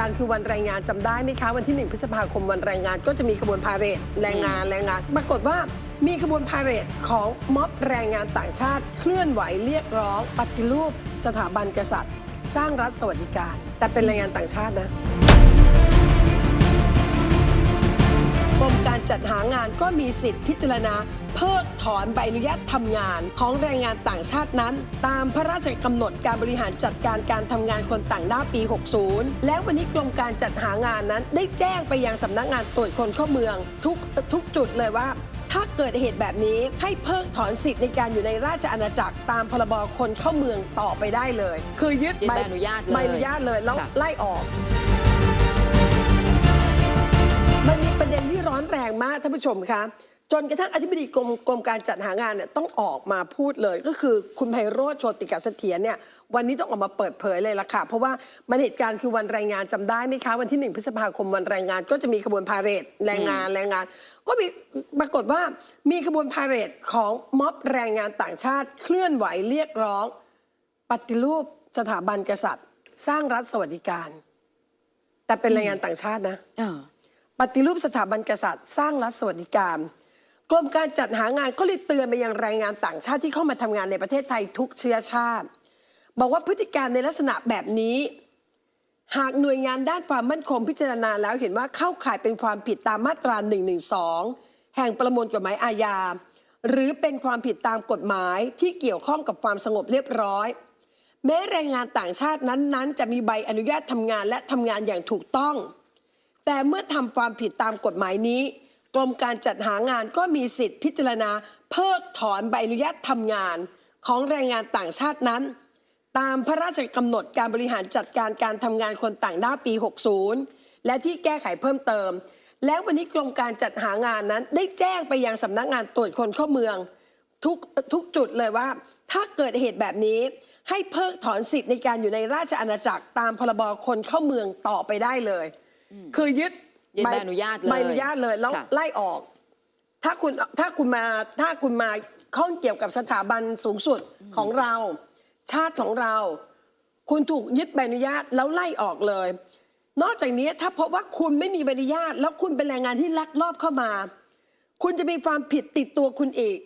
การณ์คือวันแรงงานจำได้ไหมคะ วันที่ 1 พฤษภาคมวันแรงงานก็จะมีขบวนพาเหรดแรงงานแรงงาน ปรากฏว่ามีขบวนพาเหรดของม็อบแรงงานต่างชาติ เคลื่อนไหวเรียกร้อง ปฏิรูปสถาบันกษัตริย์ สร้างรัฐสวัสดิการ แต่เป็นแรงงานต่างชาตินะ กรมการจัดหางานก็มีสิทธิ์พิจารณา เพิกถอนใบอนุญาตทำงานของแรงงานต่างชาตินั้น ตามพระราชกำหนดการบริหารจัดการการทำงานคนต่างด้าวปี 60 แล้ววันนี้กรมการจัดหางานนั้น ได้แจ้งไปยังสำนักงานตรวจคนเข้าเมือง ทุกทุกจุดเลยว่าถ้าเกิดเหตุแบบนี้ให้เพิกถอนสิทธิ์ในการอยู่ในราชอาณาจักรตามพรบคนเข้าเมืองต่อไปได้เลย คือยึดยึดใบอนุญาตเลยใบอนุญาตเลยแล้วค่ะไล่ออก มันมีประเด็นที่ร้อนแรงมากท่านผู้ชมคะจนกระทั่งอธิบดีกรมกรมการจัดหางานเนี่ยต้องออกมาพูดเลย ก็คือคุณไพโรธโชติกาเสถียรเนี่ยวันนี้ต้องออกมาเปิดเผยเลยละค่ะ เพราะว่ามันเหตุการณ์คือวันแรงงานจำได้ไหมคะ วันที่1พฤษภาคมวันแรงงาน ก็จะมีขบวนพาเหรดแรงงานแรงงาน ก็มีปรากฏว่ามีขบวนพาเหรดของม็อบแรงงานต่างชาติเคลื่อนไหวเรียกร้อง ปฏิรูปสถาบันกษัตริย์ สร้างรัฐสวัสดิการ แต่เป็นแรงงานต่างชาตินะเออ ปฏิรูปสถาบันกษัตริย์ สร้างรัฐสวัสดิการกรมการจัดหางานก็เลยเตือนไปยังแรงงานต่างชาติที่เข้ามาทำงานในประเทศไทยทุกเชื้อชาติ บอกว่าพฤติการในลักษณะแบบนี้ หากหน่วยงานด้านความมั่นคงพิจารณาแล้วเห็นว่าเข้าข่ายเป็นความผิดตามมาตรา 112 แห่งประมวลกฎหมายอาญา หรือเป็นความผิดตามกฎหมายที่เกี่ยวข้องกับความสงบเรียบร้อย แม้แรงงานต่างชาตินั้นๆ จะมีใบอนุญาตทำงานและทำงานอย่างถูกต้อง แต่เมื่อทำความผิดตามกฎหมายนี้ กรมการจัดหางานก็มีสิทธิพิจารณา เพิกถอนใบอนุญาตทำงานของแรงงานต่างชาตินั้น ตามพระราชกำหนดการบริหารจัดการการทำงานคนต่างด้าวปี 60 และที่แก้ไขเพิ่มเติม แล้ววันนี้กรมการจัดหางานนั้น ได้แจ้งไปยังสำนักงานตรวจคนเข้าเมืองทุกทุกจุดเลยว่า ถ้าเกิดเหตุแบบนี้ให้เพิกถอนสิทธิ์ในการอยู่ในราชอาณาจักรตามพรบคนเข้าเมืองต่อไปได้เลย คือยึดยึดใบอนุญาตเลยใบอนุญาตเลยแล้วค่ะไล่ออก ถ้าคุณถ้าคุณมาถ้าคุณมาข้องเกี่ยวกับสถาบันสูงสุดของเรา ชาติของเรา คุณถูกยึดใบอนุญาตแล้วไล่ออกเลย นอกจากนี้ถ้าพบว่าคุณไม่มีใบอนุญาต แล้วคุณเป็นแรงงานที่ลักลอบเข้ามา คุณจะมีความผิดติดตัวคุณอีก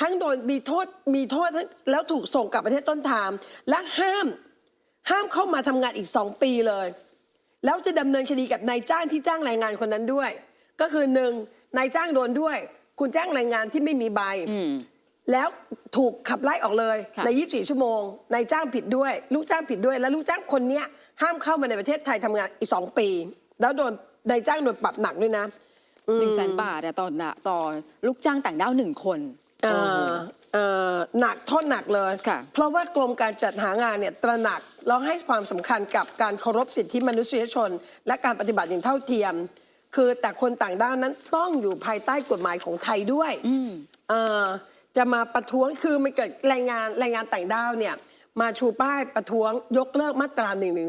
ทั้งโดนมีโทษมีโทษทั้งแล้วถูกส่งกลับประเทศต้นทางและห้าม ห้ามเข้ามาทำงานอีกสองปีเลย แล้วจะดำเนินคดีกับนายจ้างที่จ้างแรงงานคนนั้นด้วย ก็คือหนึ่งนายจ้างโดนด้วย คุณจ้างแรงงานที่ไม่มีใบอืมแล้วถูกขับไล่ออกเลยค่ะใน 24 ชั่วโมงนายจ้างผิดด้วย ลูกจ้างผิดด้วย แล้วลูกจ้างคนเนี้ยห้ามเข้ามาในประเทศไทยทำงานอีก2ปี แล้วโดนนายจ้างโดนปรับหนักด้วยนะหนึ่งแสนบาทอะต่อหน้าต่อลูกจ้างต่างด้าวหนึ่งคนเอ่อเอ่อ หนักโทษหนักเลยค่ะเพราะว่ากรมการจัดหางานเนี่ยตระหนักแล้วให้ความสำคัญกับการเคารพสิทธิมนุษยชน และการปฏิบัติอย่างเท่าเทียม คือแต่คนต่างด้าวนั้นต้องอยู่ภายใต้กฎหมายของไทยด้วยอืมเอ่อจะมาประท้วงคือมันเกิดแรงงานแรงงานต่างด้าวเนี่ยมาชูป้ายประท้วงยกเลิกมาตรา1นึ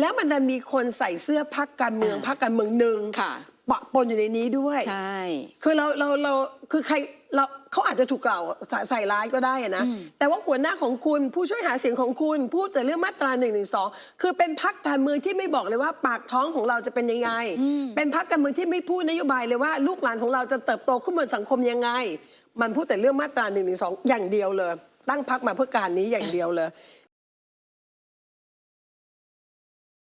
แล้วมันดันมีคนใส่เสื้อพักการเมืองอ่าพักการเมืองหนึ่งค่ะปะปนอยู่ในนี้ด้วย ใช่ คือเราเราเราคือใครเรา เขาอาจจะถูกกล่าวใส่ใส่ร้ายก็ได้อะนะแต่ว่าหัวหน้าของคุณผู้ช่วยหาเสียงของคุณ พูดแต่เรื่องมาตรา1นึคือเป็นพักการเมืองที่ไม่บอกเลยว่าปากท้องของเราจะเป็นยังไง เป็นพักการเมืองที่ไม่พูดนโยบายเลยว่าลูกหลานของเราจะเติบโตขึ้นบนสังคมยังไง มันพูดแต่เรื่องมาตรา1นึอย่างเดียวเลย ตั้งพักมาเพื่อการนี้อย่างเดียวเลย